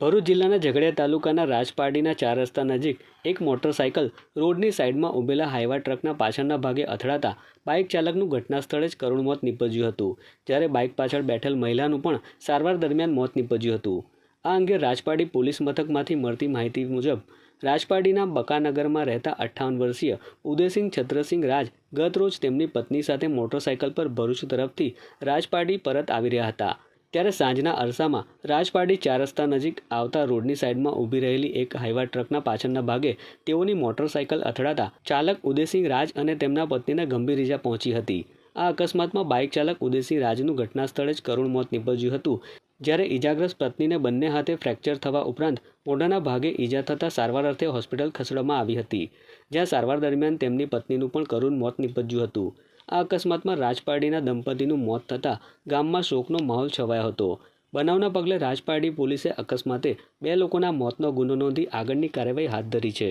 ભરૂચ જિલ્લાના ઝઘડિયા તાલુકાના રાજપાડીના ચાર રસ્તા નજીક એક મોટરસાયકલ રોડની સાઇડમાં ઊભેલા હાઈવા ટ્રકના પાછળના ભાગે અથડાતા બાઇક ચાલકનું ઘટના સ્થળે જ કરુણ મોત નીપજ્યું હતું, જ્યારે બાઇક પાછળ બેઠેલ મહિલાનું પણ સારવાર દરમિયાન મોત નીપજ્યું હતું. આ અંગે રાજપાડી પોલીસ મથકમાંથી મળતી માહિતી મુજબ, રાજપાડીના બકાનગરમાં રહેતા અઠ્ઠાવન વર્ષીય ઉદયસિંહ છત્રસિંહ રાજ ગત રોજ તેમની પત્ની સાથે મોટરસાયકલ પર ભરૂચ તરફથી રાજપાડી પરત આવી રહ્યા હતા. ત્યારે સાંજના અરસામાં રાજપાડી ચાર રસ્તા નજીક આવતા રોડની સાઈડમાં ઊભી રહેલી એક હાઈવા ટ્રકના પાછળના ભાગે તેઓની મોટરસાયકલ અથડાતા ચાલક ઉદયસિંહ રાજ અને તેમના પત્નીને ગંભીર ઇજા પહોંચી હતી. આ અકસ્માતમાં બાઇક ચાલક ઉદયસિંહ રાજનું ઘટના સ્થળે જ કરુણ મોત નીપજ્યું હતું. જ્યારે ઇજાગ્રસ્ત પત્નીને બંને હાથે ફ્રેક્ચર થવા ઉપરાંત મોઢાના ભાગે ઈજા થતાં સારવાર અર્થે હોસ્પિટલ ખસેડવામાં આવી હતી. જ્યાં સારવાર દરમિયાન તેમની પત્નીનું પણ કરુણ મોત નીપજ્યું હતું. આ અકસ્માતમાં રાજપાડીના દંપતીનું મોત થતાં ગામમાં શોકનો માહોલ છવાયો હતો. બનાવના પગલે રાજપાડી પોલીસે અકસ્માતે બે લોકોના મોતનો ગુનો નોંધી આગળની કાર્યવાહી હાથ ધરી છે.